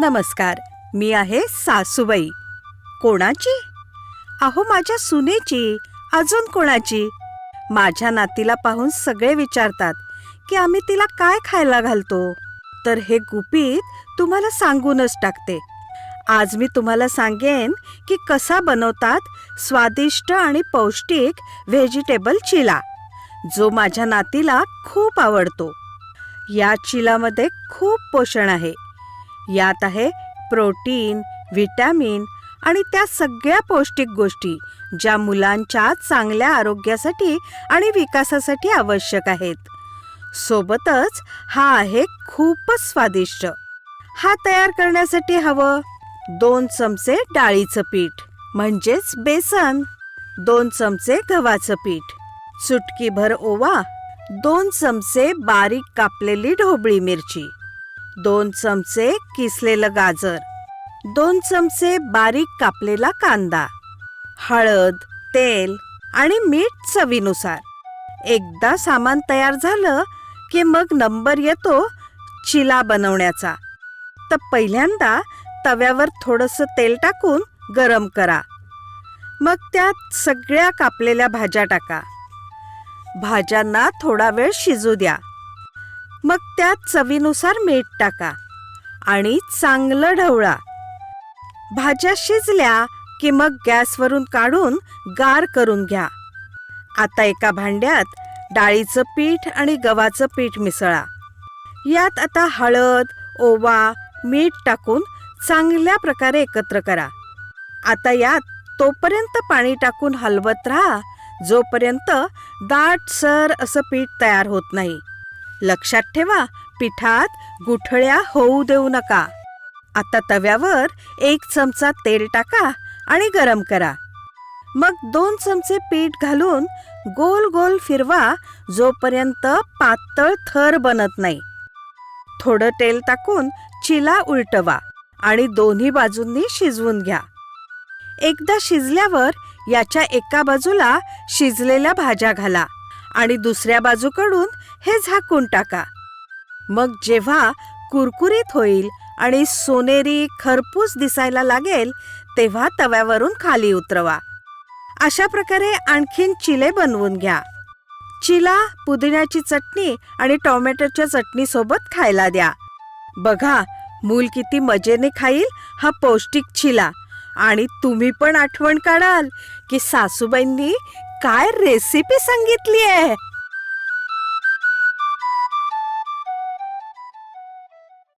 नमस्कार मी आहे सासूबाई. कोणाची? अहो माझ्या सुनेची. अजून कोणाची? माझ्या नातीला पाहून सगळे विचारतात की आम्ही तिला काय खायला घालतो? तर हे गुपित तुम्हाला सांगूनच टाकते. आज मी तुम्हाला सांगेन की कसा बनवतात स्वादिष्ट आणि पौष्टिक व्हेजिटेबल चिला जो माझ्या नातीला खूप आवडतो. या चिलामध्ये खूप पोषण आहे. यात आहे प्रोटीन व्हिटॅमिन आणि त्या सगळ्या पौष्टिक गोष्टी ज्या मुलांच्या चांगल्या आरोग्यासाठी आणि विकासासाठी आवश्यक आहेत. सोबतच हा आहे खूपच स्वादिष्ट. हा तयार करण्यासाठी हवं दोन चमचे डाळीचं पीठ म्हणजेच बेसन दोन चमचे गव्हाचं पीठ चुटकीभर ओवा दोन चमचे बारीक कापलेली ढोबळी मिरची. दोन चमचे किसलेलं गाजर दोन चमचे बारीक कापलेला कांदा हळद तेल आणि मीठ चवीनुसार. एकदा सामान तयार झालं की मग नंबर येतो चिला बनवण्याचा. तर पहिल्यांदा तव्यावर थोडंसं तेल टाकून गरम करा. मग त्यात सगळ्या कापलेल्या भाज्या टाका. भाज्यांना थोडा वेळ शिजू द्या. मग त्यात चवीनुसार मीठ टाका आणि चांगलं ढवळा. भाज्या शिजल्या की मग गॅसवरून काढून गार करून घ्या. आता एका भांड्यात डाळीचं पीठ आणि गव्हाचं पीठ मिसळा. यात आता हळद ओवा मीठ टाकून चांगल्या प्रकारे एकत्र करा. आता यात तोपर्यंत पाणी टाकून हलवत राहा जोपर्यंत दाटसर असं पीठ तयार होत नाही. लक्षात ठेवा पिठात गुठळ्या होऊ देऊ नका. आता तव्यावर एक चमचा तेल टाका आणि गरम करा. मग दोन चमचे पीठ घालून गोल गोल फिरवा जोपर्यंत पातळ थर बनत नाही. थोडं तेल टाकून चिला उलटवा आणि दोन्ही बाजूंनी शिजवून घ्या. एकदा शिजल्यावर याच्या एका बाजूला शिजलेल्या भाज्या घाला. आणि दुसऱ्या बाजूकडून हे झाकून टाका. मग जेव्हा कुरकुरीत होईल आणि सोनेरी खरपूस दिसायला लागेल तेव्हा तव्यावरून खाली उतरवा. अशा प्रकारे आणखीन चिले बनवून घ्या. चिला पुदिन्याची चटणी आणि टोमॅटोच्या चटणीसोबत खायला द्या. बघा मूल किती मजेने खाईल हा पौष्टिक चिला. आणि तुम्ही पण आठवण काढाल की सासूबाईंनी काय रेसिपी सांगितली आहे